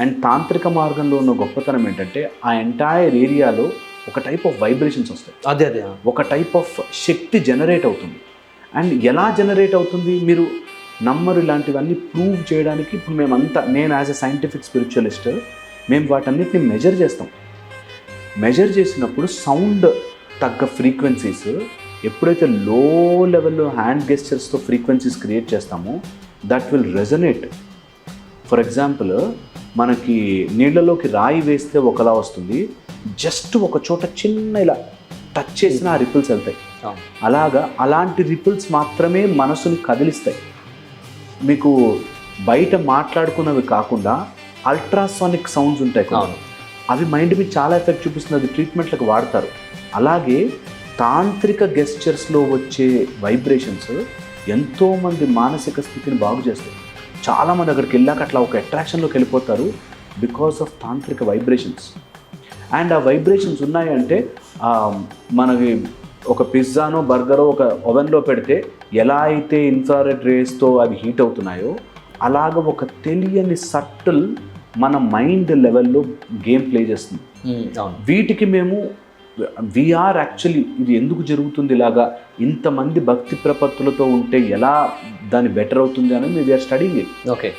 And తాంత్రిక మార్గంలో ఉన్న గొప్పతనం ఏంటంటే ఆ ఎంటైర్ ఏరియాలో ఒక టైప్ ఆఫ్ వైబ్రేషన్స్ వస్తాయి. అదే అదే ఒక టైప్ ఆఫ్ శక్తి జనరేట్ అవుతుంది. అండ్ ఎలా జనరేట్ అవుతుంది? మీరు నమ్మరు ఇలాంటివన్నీ ప్రూవ్ చేయడానికి ఇప్పుడు మేమంతా నేను యాజ్ ఎ సైంటిఫిక్ స్పిరిచువలిస్ట్ మేము వాటన్నిటిని మెజర్ చేస్తాం. మెజర్ చేసినప్పుడు సౌండ్ తగ్గ ఫ్రీక్వెన్సీస్ ఎప్పుడైతే లో లెవెల్లో హ్యాండ్ గెస్చర్స్తో ఫ్రీక్వెన్సీస్ క్రియేట్ చేస్తామో that will resonate for example మనకి నీళ్ళలోకి రాయి వేస్తే ఒకలా వస్తుంది. జస్ట్ ఒక చోట చిన్న ఇలా టచ్ చేసిన ఆ రిపుల్స్ వెళ్తాయి. అలాగా అలాంటి రిపుల్స్ మాత్రమే మనసుని కదిలిస్తాయి. మీకు బయట మాట్లాడుకున్నవి కాకుండా అల్ట్రాసానిక్ సౌండ్స్ ఉంటాయి. అవును. అవి మైండ్ మీద చాలా ఎఫెక్ట్ చూపిస్తుంది. అది ట్రీట్మెంట్లకు వాడతారు. అలాగే తాంత్రిక గెస్చర్స్లో వచ్చే వైబ్రేషన్స్ ఎంతోమంది మానసిక స్థితిని బాగు చేస్తాయి. చాలామంది అక్కడికి వెళ్ళాక అట్లా ఒక అట్రాక్షన్లోకి వెళ్ళిపోతారు బికాస్ ఆఫ్ తాంత్రిక వైబ్రేషన్స్ అండ్ ఆ వైబ్రేషన్స్ ఉన్నాయంటే మనకి ఒక పిజ్జానో బర్గరో ఒక ఓవెన్లో పెడితే ఎలా అయితే ఇన్ఫ్రారెడ్ రేస్తో అవి హీట్ అవుతున్నాయో అలాగ ఒక తెలియని సట్టిల్ మన మైండ్ లెవెల్లో గేమ్ ప్లే చేస్తుంది. వీటికి మేము వీఆర్ యాక్చువల్లీ ఇది ఎందుకు జరుగుతుంది ఇలాగా ఇంతమంది భక్తి ప్రపత్తులతో ఉంటే ఎలా దాన్ని బెటర్ అవుతుంది అని వీఆర్ స్టడీయింగ్ ఇట్ ఓకే